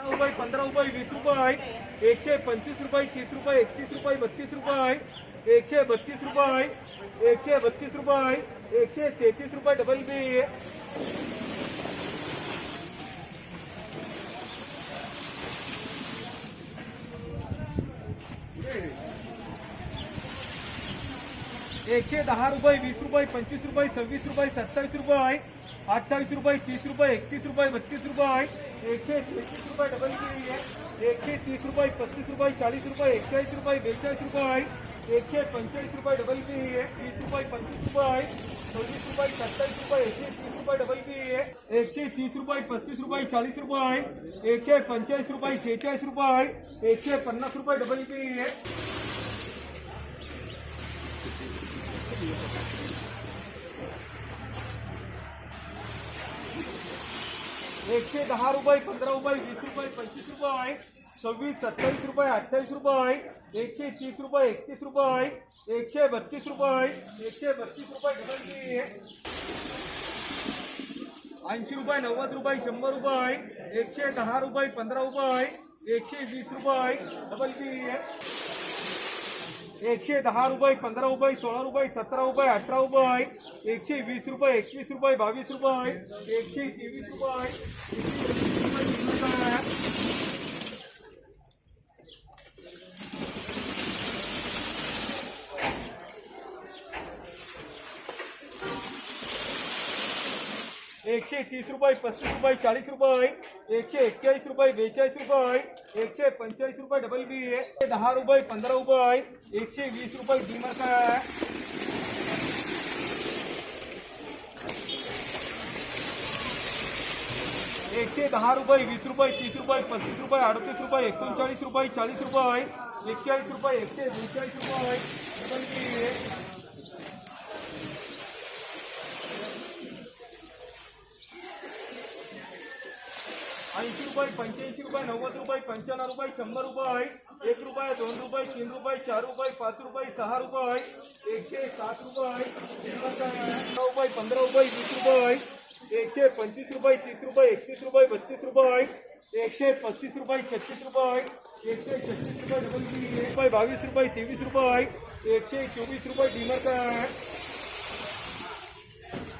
अठरा रुपये पंधरा रुपये वीस रुपये एकशे पंचवीस रुपये तीस रुपये एकतीस रुपये बत्तीस रुपये एकशे बत्तीस रुपये एकशे बत्तीस रुपये एकशे तेहतीस रुपये डबल बी एकशे दहा रुपये वीस रुपये पंचवीस रुपये सव्वीस रुपये सत्तावीस रुपये अठ्ठावीस रुपये, तीस रुपये, एकतीस रुपये, बत्तीस रुपये एकशे तेहतीस रुपये डबल बी एकशे तीस रुपये, पस्तीस रुपये, चाळीस रुपये एकचाळीस रुपये, बेचाळीस रुपये एकशे पंचेचाळीस रुपये डबल बी तीस रुपये, पंचवीस रुपये सव्वीस रुपये, सत्तावीस रुपये, एकशे तीस रुपये डबल बी एकशे तीस रुपये, पस्तीस रुपये, चाळीस रुपये एकशे पंचेचाळीस रुपये, शेहेचाळीस रुपये एकशे पन्नास रुपये डबल बी एकशे दहा रुपये, पंधरा रुपये, वीस रुपये, पंचवीस रुपये सव्वीस, सत्तावीस रुपये, अठ्ठावीस रुपये एकशे तीस रुपये, एकतीस रुपये एकशे बत्तीस रुपये एकशे बत्तीस रुपये डबल बी ऐंशी रुपये, नव्वद रुपये, शंभर रुपये एकशे दहा रुपये, पंधरा रुपये एकशे वीस रुपये डबल बी एकशे दहा रुपये, पंधरा रुपये, सोळा रुपये, सतरा रुपये, अठरा रुपये, एकशे वीस रुपये, एकवीस रुपये, बावीस रुपये, एकशे तेवीस रुपये. एकशे तीस रुपये पस्तीस रुपये चाळीस रुपये एकशे एक्केचाळीस रुपये बेचाळीस रुपये एकशे पंचेचाळीस रुपये डबल बी दहा रुपये पंधरा रुपये एकशे वीस रुपये डिमार्क आहे एकशे दहा रुपये वीस रुपये, तीस रुपये पस्तीस रुपये, अडतीस रुपये एकोणचाळीस रुपये चाळीस रुपये एकचाळीस रुपये एकशे बेचाळीस रुपये, डबल बी ऐंशी रुपये, पंच्याऐंशी रुपये, नव्वद रुपये, पंच्याण्णव रुपये, शंभर रुपये एक रुपये, दोन रुपये, तीन रुपये, चार रुपये, पाच रुपये, सहा रुपये एकशे सात रुपये अठरा रुपये, पंधरा रुपये, वीस रुपये एकशे पंचवीस रुपये, तीस रुपये, एकतीस रुपये, बत्तीस रुपये एकशे पस्तीस रुपये, छत्तीस रुपये एकशे छत्तीस रुपये डबल रुपये, बावीस रुपये, तेवीस रुपये एकशे चोवीस रुपये डिमर काय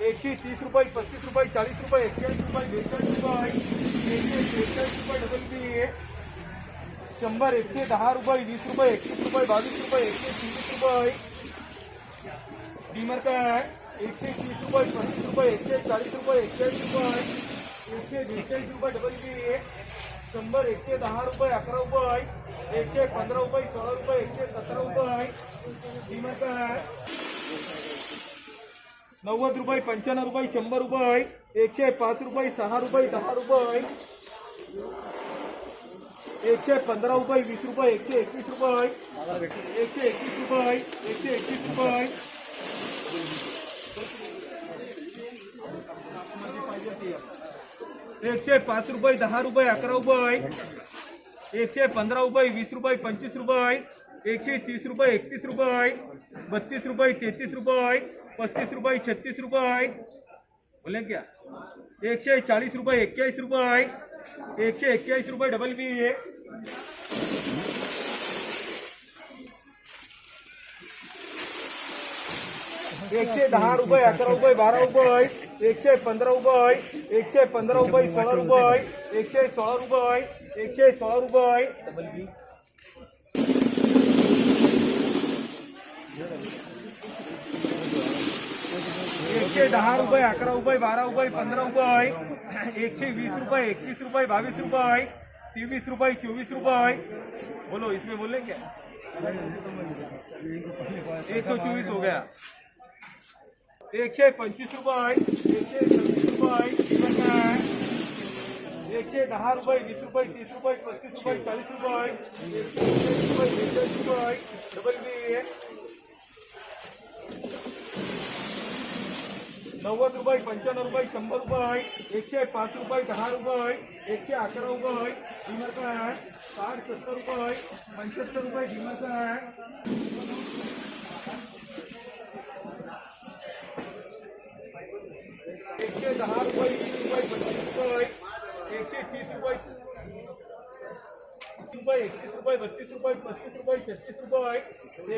एकशे तीस रुपये पस्तीस रुपये चाळीस रुपये एक्केचाळीस रुपये बेचाळीस रुपये एकशे बेचाळीस रुपये डबल बी शंभर एकशे दहा रुपये, वीस रुपये, एकतीस रुपये, बावीस रुपये एकशे चोवीस रुपये डिमर काय एकशे तीस रुपये पस्तीस रुपये एकशे चाळीस रुपये एक्केचाळीस रुपये एकशे बेचाळीस रुपये डबल बी शंभर एकशे दहा रुपये, अकरा रुपये एकशे पंधरा रुपये सोळा रुपये एकशे सतरा रुपये डिमर काय नव्वद रुपये, पंच्याण्णव रुपये, शंभर रुपये, एकशे पाच रुपये, सहा रुपये, दहा रुपये, एकशे पंधरा रुपये, वीस रुपये, एकशे एकवीस रुपये, एकशे एकवीस रुपये, एकशे एकवीस रुपये. एकशे पाच रुपये, दहा रुपये, अकरा रुपये, एकशे पंधरा रुपये, वीस रुपये, पंचवीस रुपये, एकशे तीस रुपये, एकतीस रुपये, बत्तीस रुपये, तेहतीस रुपये पस्तीस रुपये, छत्तीस रुपये। बोले क्या? एकशे चाळीस रुपये एक्क्याऐंशी रुपये। एकशे एक्क्याऐंशी रुपये डबल बी एकशे दहा रुपये, अकरा रुपये, बारा रुपये। एकशे पंधरा रुपये, एकशे पंधरा रुपये, सोळा रुपये। एकशे सोळा रुपये, एकशे सोळा रुपये। एकशे दहा रुपये, अकरा रुपये, बारा रुपये, पंधरा रुपये, एकशे वीस रुपये, एकतीस रुपये, बावीस रुपये, तेवीस रुपये चौबीस रुपये. बोलो, इसमें बोले क्या? एक सौ चौबीस हो गया. एकशे पंचवीस रुपये, एकशे सव्वीस रुपये? एकशे दहा रुपये, वीस रुपये, तीस रुपये, पस्तीस रुपये चाळीस रुपये, एकशे रुपये रुपये नव्वद रुपये पंच्याण्णव रुपये शंभर रुपये एकशे पाच रुपये दहा रुपये आहे. एकशे अकरा रुपये डिमार्क आहे. साठ सत्तर रुपये पंच्याहत्तर रुपये डिमार्क आहे.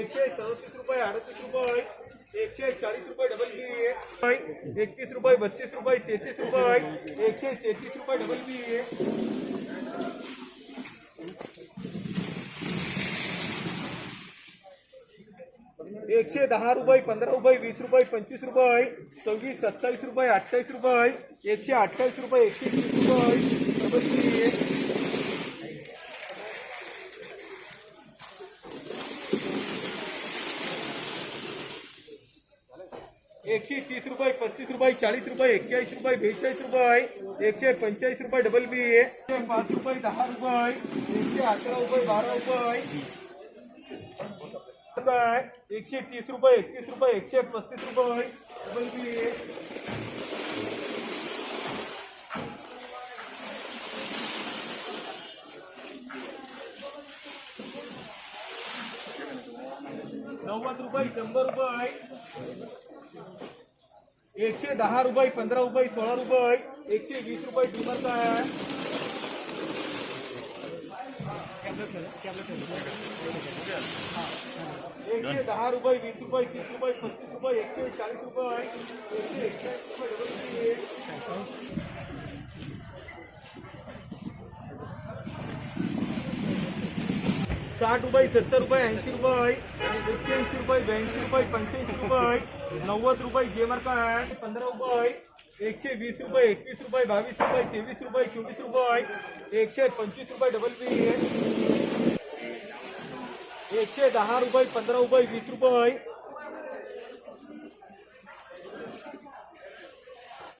एकशे सदतीस रुपये, अडतीस रुपये एकशे चाळीस रुपये डबल बी एकतीस रुपये, बत्तीस रुपये तेहतीस रुपये एकशे तेहतीस रुपये डबल बी एकशे दहा रुपये पंधरा रुपये वीस रुपये पंचवीस रुपये सव्वीस सत्तावीस रुपये अठ्ठावीस रुपये एकशे अठ्ठावीस रुपये एकशे तीस रुपये एकशे तीस रुपये पस्तीस रुपये चाळीस रुपये एक्क्याऐंशी रुपये बेचाळीस रुपये एकशे पंचेचाळीस रुपये डबल बी एकशे पाच रुपये, दहा रुपये एकशे अकरा रुपये, बारा रुपये एकशे तीस रुपये, एकतीस रुपये, एकशे पस्तीस रुपये डबल बी नव्वद रुपये, शंभर रुपये एकशे दहा रुपये, पंधरा रुपये, सोळा रुपये, एकशे वीस रुपये डिमार्क आहे. एकशे दहा रुपये, वीस रुपये, तीस रुपये, पस्तीस रुपये, एकशे चाळीस रुपये, एकशे एकचाळीस साठ रुपये, सत्तर रुपये, ऐंशी रुपये एक्क्याऐंशी रुपये, ब्याऐंशी रुपये, पंच्याऐंशी रुपये. नव्वद रुपये जे मार्क है, पंद्रह रुपये एकशे वीस रुपये, एकवीस रुपये, बावीस रुपये, तेवीस रुपये चोवीस रुपये एकशे पंचवीस रुपये डबल बी एकशे दहा रुपये, पंद्रह रुपये, वीस रुपये